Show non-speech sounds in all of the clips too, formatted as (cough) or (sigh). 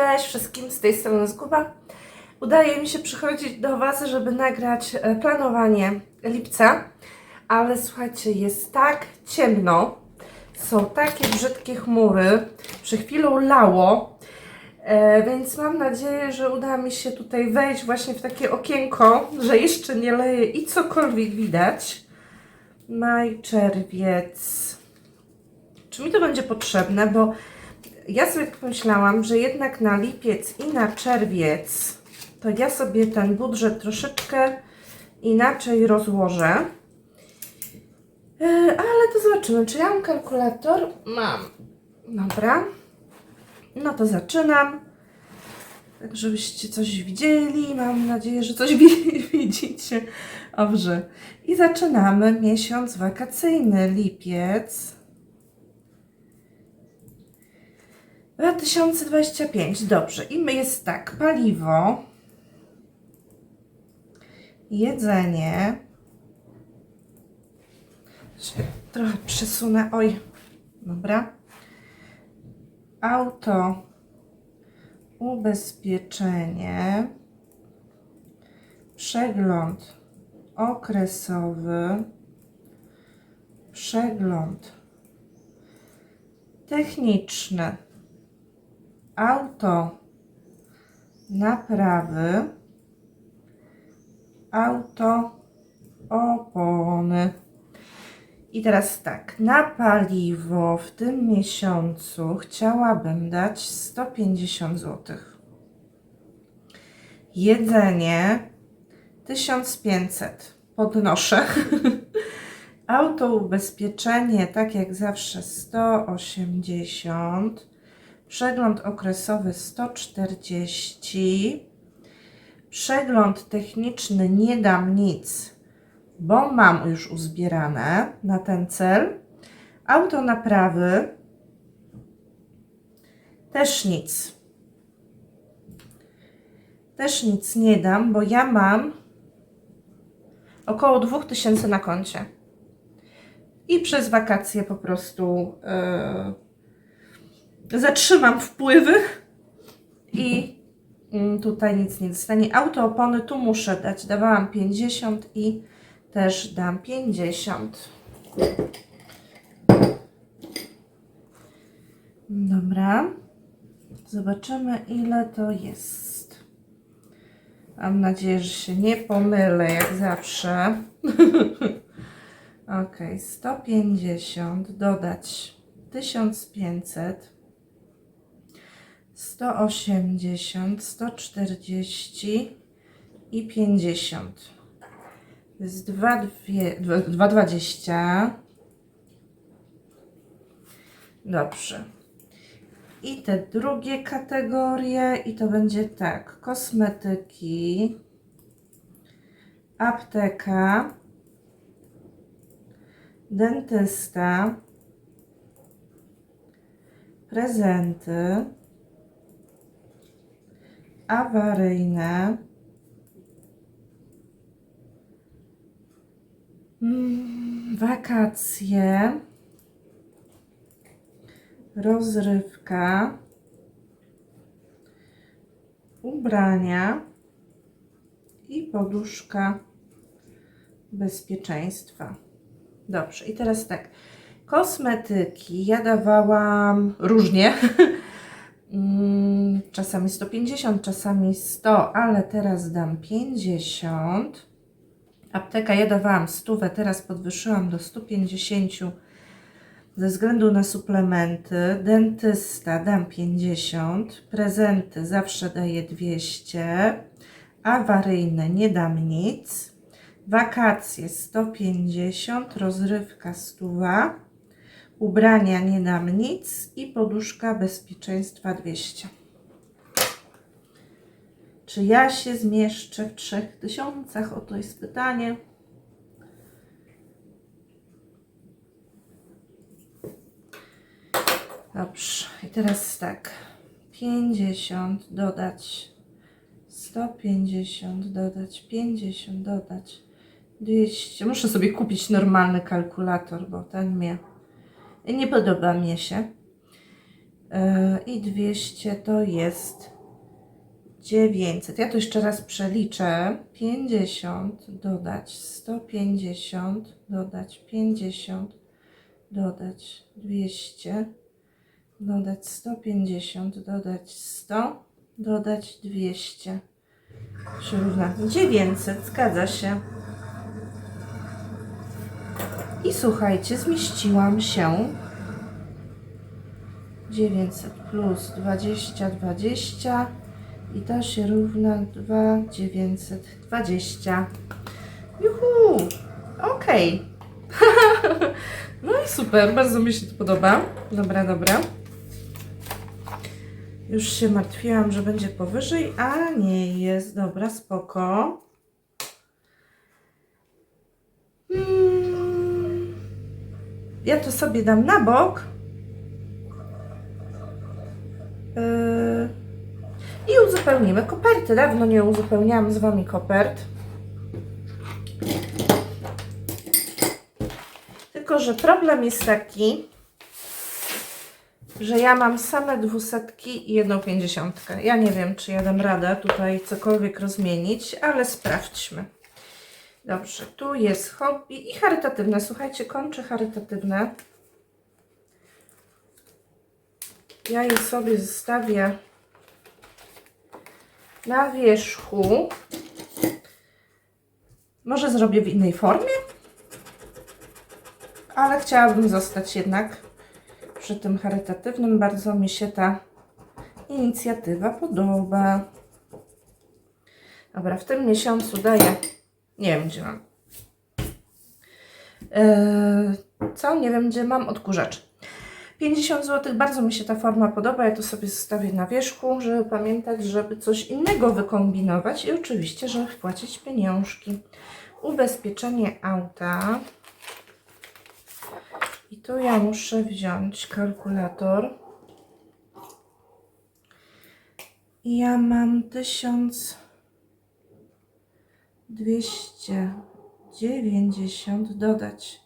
Cześć wszystkim, z tej strony Zguba. Udaje mi się przychodzić do Was, żeby nagrać e, planowanie lipca, ale słuchajcie, jest tak ciemno, są takie brzydkie chmury, przed chwilą lało, e, więc mam nadzieję, że uda mi się tutaj wejść właśnie w takie okienko, że jeszcze nie leje i cokolwiek widać. Maj, czerwiec. Czy mi to będzie potrzebne, bo ja sobie tak pomyślałam, że jednak na lipiec i na czerwiec to ja sobie ten budżet troszeczkę inaczej rozłożę. E, Ale to zobaczymy, czy ja mam kalkulator? Mam. Dobra. No to zaczynam. Tak, żebyście coś widzieli. Mam nadzieję, że coś (laughs) wi- widzicie. Dobrze. I zaczynamy miesiąc wakacyjny, lipiec. 2025, dobrze. I my jest tak, paliwo, jedzenie. Trochę przesunę, oj, dobra. Auto, ubezpieczenie, przegląd okresowy, przegląd techniczny auto naprawy, auto opony. I teraz tak, na paliwo w tym miesiącu chciałabym dać 150 zł. Jedzenie 1500. Podnoszę. (laughs) Auto ubezpieczenie, tak jak zawsze 180. Przegląd okresowy 140. Przegląd techniczny nie dam nic, bo mam już uzbierane na ten cel. Auto naprawy też nic. Też nic nie dam, bo ja mam około 2000 na koncie. I przez wakacje po prostu. Yy, zatrzymam wpływy i tutaj nic nie dostanie. Auto opony tu muszę dać. Dawałam 50 i też dam 50. Dobra. Zobaczymy ile to jest. Mam nadzieję, że się nie pomylę jak zawsze. (laughs) ok, 150 dodać 1500 180, 140 i 50. To jest 2,20. Dobrze. I te drugie kategorie, i to będzie tak: kosmetyki, apteka, dentysta, prezenty awaryjne. Mm, Wakacje. Rozrywka. Ubrania. I poduszka bezpieczeństwa. Dobrze, i teraz tak. Kosmetyki ja dawałam różnie. (laughs) Czasami 150, czasami 100, ale teraz dam 50. Apteka ja dawałam 100, teraz podwyższyłam do 150 ze względu na suplementy. Dentysta dam 50, prezenty zawsze daję 200, awaryjne nie dam nic. Wakacje 150, rozrywka 100. Ubrania nie dam nic i poduszka bezpieczeństwa 200. Czy ja się zmieszczę w 3000? Oto jest pytanie. Dobrze, i teraz tak. 50 dodać 150 dodać 50 dodać 200. Muszę sobie kupić normalny kalkulator, bo ten mnie nie podoba mi się. e, i 200 to jest 900. Ja to jeszcze raz przeliczę. 50 dodać 150 dodać 50 dodać 200 dodać 150 dodać 100 dodać 200 się równa 900. Zgadza się. I słuchajcie, zmieściłam się 900 plus 20, 20 i to się równa 2920. Juhu! Okej. (laughs) no i super, bardzo mi się to podoba. Dobra, dobra. Już się martwiłam, że będzie powyżej, a nie jest. Dobra, spoko. Mm. Ja to sobie dam na bok. Yy. I uzupełnimy koperty. Dawno nie uzupełniałam z Wami kopert. Tylko, że problem jest taki, że ja mam same dwusetki i jedną pięćdziesiątkę. Ja nie wiem, czy ja dam radę tutaj cokolwiek rozmienić, ale sprawdźmy. Dobrze, tu jest hobby i charytatywne. Słuchajcie, kończę charytatywne. Ja je sobie zostawię na wierzchu. Może zrobię w innej formie, ale chciałabym zostać jednak przy tym charytatywnym. Bardzo mi się ta inicjatywa podoba. Dobra, w tym miesiącu daję. Nie wiem, gdzie mam. Yy, co? Nie wiem, gdzie mam odkurzacz. 50 zł, bardzo mi się ta forma podoba. Ja to sobie zostawię na wierzchu, żeby pamiętać, żeby coś innego wykombinować i oczywiście, żeby wpłacić pieniążki. Ubezpieczenie auta. I tu ja muszę wziąć kalkulator. I ja mam 1290 dodać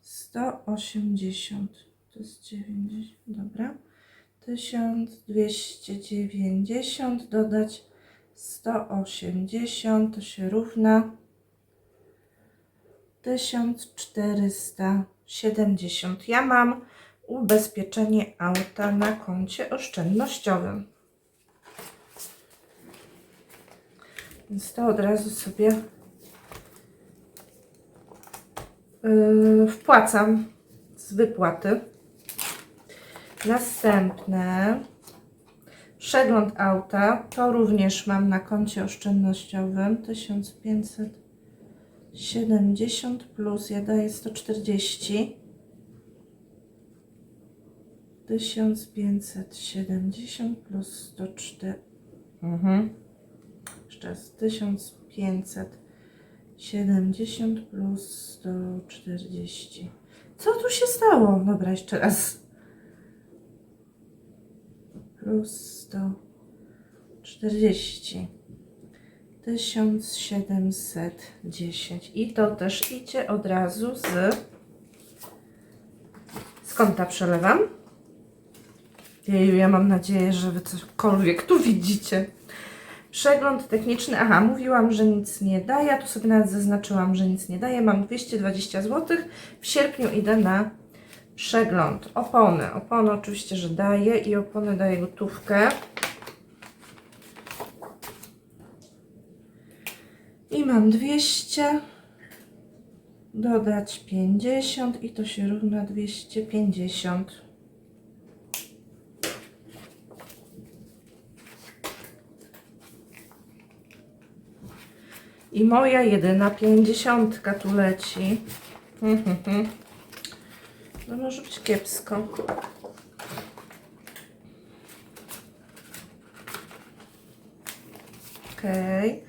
180 to jest 90, dobra. 1290 dodać 180 to się równa 1470. Ja mam ubezpieczenie auta na koncie oszczędnościowym. Więc to od razu sobie yy, wpłacam z wypłaty. Następne. Przegląd auta. To również mam na koncie oszczędnościowym. 1570 plus ja daję 140 1570 plus 104 mhm. jeszcze raz. 1570 plus 140 co tu się stało? Dobra, jeszcze raz plus 140 1710 i to też idzie od razu z z konta przelewam. Jeju, ja mam nadzieję, że wy cokolwiek tu widzicie. Przegląd techniczny, aha, mówiłam, że nic nie daje, ja tu sobie nawet zaznaczyłam, że nic nie daje, mam 220 zł, w sierpniu idę na Przegląd. Opony. Opony oczywiście, że daje i opony daje gotówkę. I mam 200. Dodać 50 i to się równa 250. I moja jedyna pięćdziesiątka tu leci. No może być kiepsko. Okej. Okay.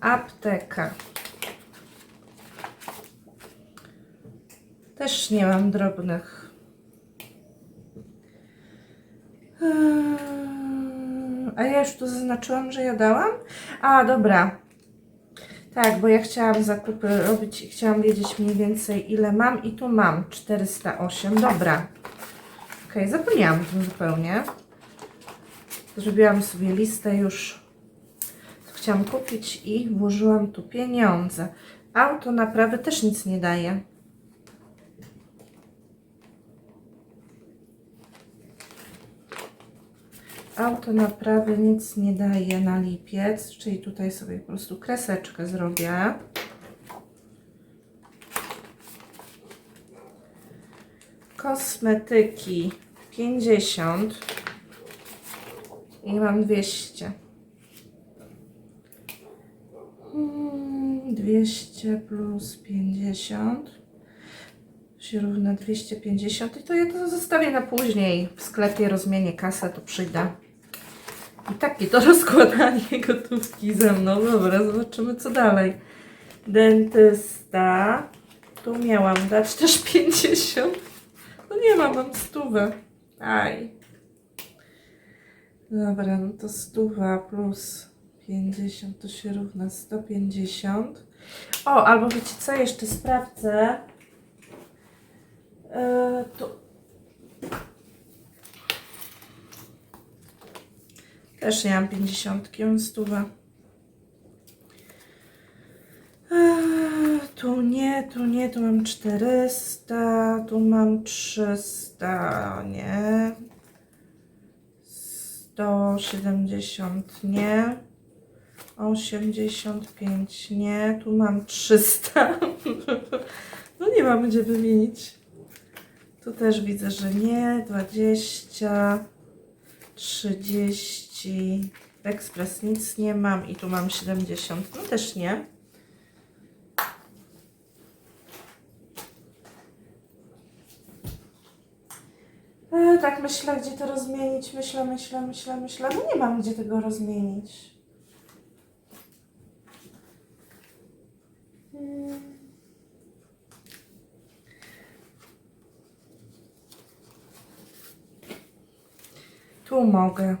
Apteka. Też nie mam drobnych. Eee, a ja już tu zaznaczyłam, że ja dałam? A, dobra. Tak, bo ja chciałam zakupy robić i chciałam wiedzieć mniej więcej ile mam i tu mam 408, dobra. Ok, zapomniałam o tym zupełnie. Zrobiłam sobie listę już, co chciałam kupić i włożyłam tu pieniądze. Auto naprawy też nic nie daje. Auto naprawy nic nie daje na lipiec, czyli tutaj sobie po prostu kreseczkę zrobię. Kosmetyki 50 i mam 200. Mm, 200 plus 50 się równa 250 i to ja to zostawię na później. W sklepie rozmienię kasę, to przyjdę. I takie to (laughs) rozkładanie gotówki ze mną. Dobra, zobaczymy co dalej. Dentysta. Tu miałam dać też (laughs) 50. No nie mam, mam stówę. Aj. Dobra, no to stuwa plus 50 to się równa 150. O, albo wiecie co, jeszcze sprawdzę. Yy, tu. Też nie mam 50, mam stówę. Eee, Tu nie, tu nie, tu mam 400, tu mam 300, nie. 170, nie. 85, nie. Tu mam 300. (laughs) No nie mam gdzie wymienić. Tu też widzę, że nie. 20, 30. Ekspres nic nie mam i tu mam 70. No też nie. E, tak myślę, gdzie to rozmienić. Myślę, myślę, myślę, myślę. No nie mam gdzie tego rozmienić. Hmm. Tu mogę.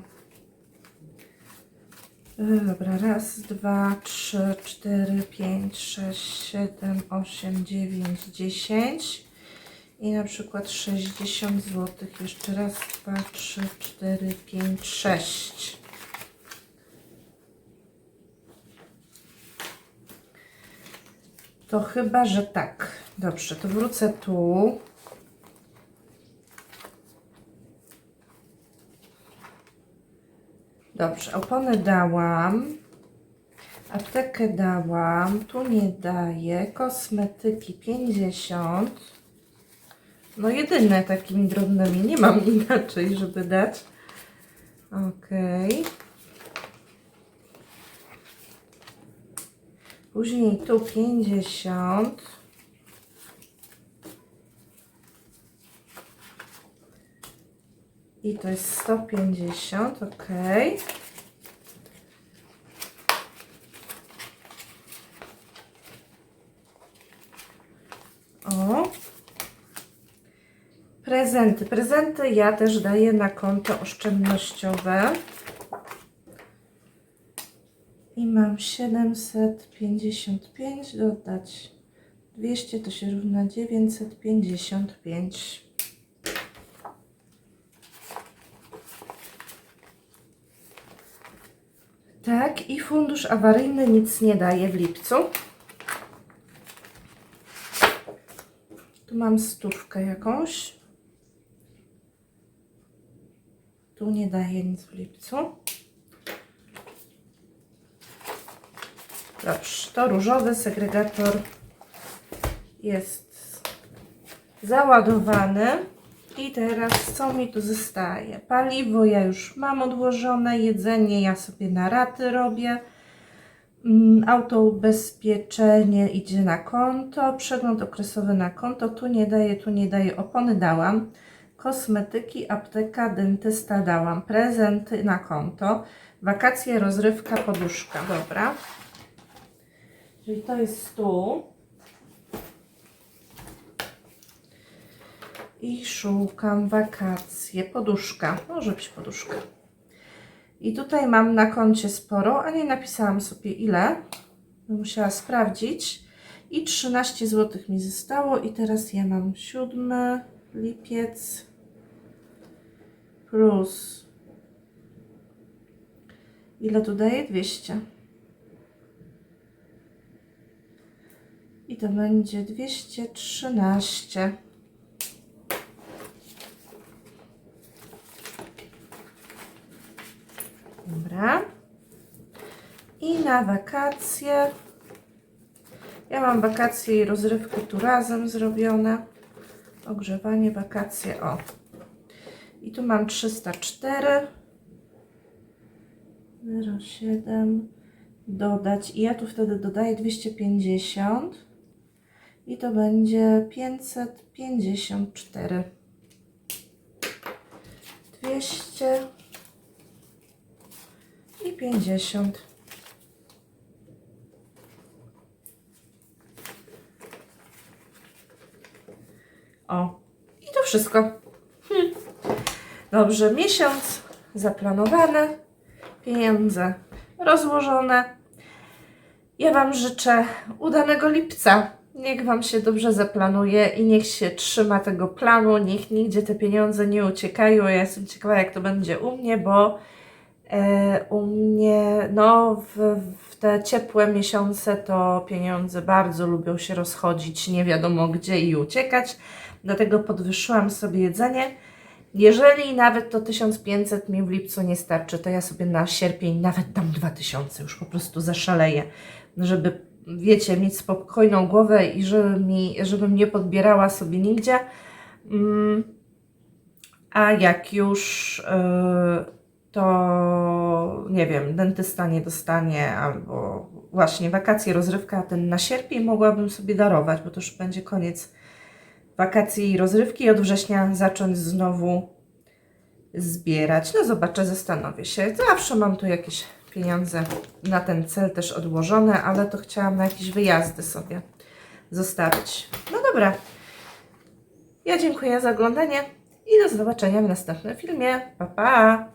Dobra, raz, dwa, trzy, cztery, pięć, sześć, siedem, osiem, dziewięć, dziesięć. I na przykład 60 zł. Jeszcze raz, dwa, trzy, cztery, pięć, sześć. To chyba, że tak. Dobrze, to wrócę tu. Dobrze, opony dałam. Aptekę dałam. Tu nie daję. Kosmetyki 50. No jedyne takimi drobnymi. Nie mam (laughs) inaczej, żeby dać. Okej. Później tu 50. I to jest 150, ok. O. Prezenty. Prezenty ja też daję na konto oszczędnościowe. I mam 755 dodać 200 to się równa 955. Tak, i fundusz awaryjny nic nie daje w lipcu. Tu mam stówkę jakąś. Tu nie daje nic w lipcu. Dobrze, to różowy segregator jest załadowany. I teraz co mi tu zostaje? Paliwo ja już mam odłożone, jedzenie ja sobie na raty robię. Mm, Autoubezpieczenie idzie na konto, przegląd okresowy na konto, tu nie daje, tu nie daje, opony dałam. Kosmetyki, apteka, dentysta dałam, prezenty na konto, wakacje, rozrywka, poduszka, dobra. Czyli to jest tu. I szukam wakacje, poduszka, może być poduszka. I tutaj mam na koncie sporo, a nie napisałam sobie ile. Musiała sprawdzić. I 13 zł mi zostało i teraz ja mam 7 lipiec plus Ile tu daje? 200. I to będzie 213. Dobra. I na wakacje. Ja mam wakacje i rozrywki tu razem zrobione. Ogrzewanie, wakacje, o. I tu mam 304. 0,7 dodać i ja tu wtedy dodaję 250 i to będzie 554 200 i 50 o i to wszystko hmm. dobrze miesiąc zaplanowany pieniądze rozłożone. Ja Wam życzę udanego lipca. Niech Wam się dobrze zaplanuje i niech się trzyma tego planu, niech nigdzie te pieniądze nie uciekają. Ja jestem ciekawa, jak to będzie u mnie, bo e, u mnie, no, w, w te ciepłe miesiące to pieniądze bardzo lubią się rozchodzić, nie wiadomo gdzie i uciekać. Dlatego podwyższyłam sobie jedzenie. Jeżeli nawet to 1500 mi w lipcu nie starczy, to ja sobie na sierpień nawet dam 2000, już po prostu zaszaleję, żeby, wiecie, mieć spokojną głowę i żeby mi, żebym nie podbierała sobie nigdzie. Mm, a jak już yy, to nie wiem, dentysta nie dostanie, albo właśnie wakacje, rozrywka, ten na sierpień mogłabym sobie darować, bo to już będzie koniec wakacji i rozrywki i od września zacząć znowu zbierać. No zobaczę, zastanowię się. Zawsze mam tu jakieś pieniądze na ten cel też odłożone, ale to chciałam na jakieś wyjazdy sobie zostawić. No dobra. Ja dziękuję za oglądanie i do zobaczenia w następnym filmie. Pa, pa!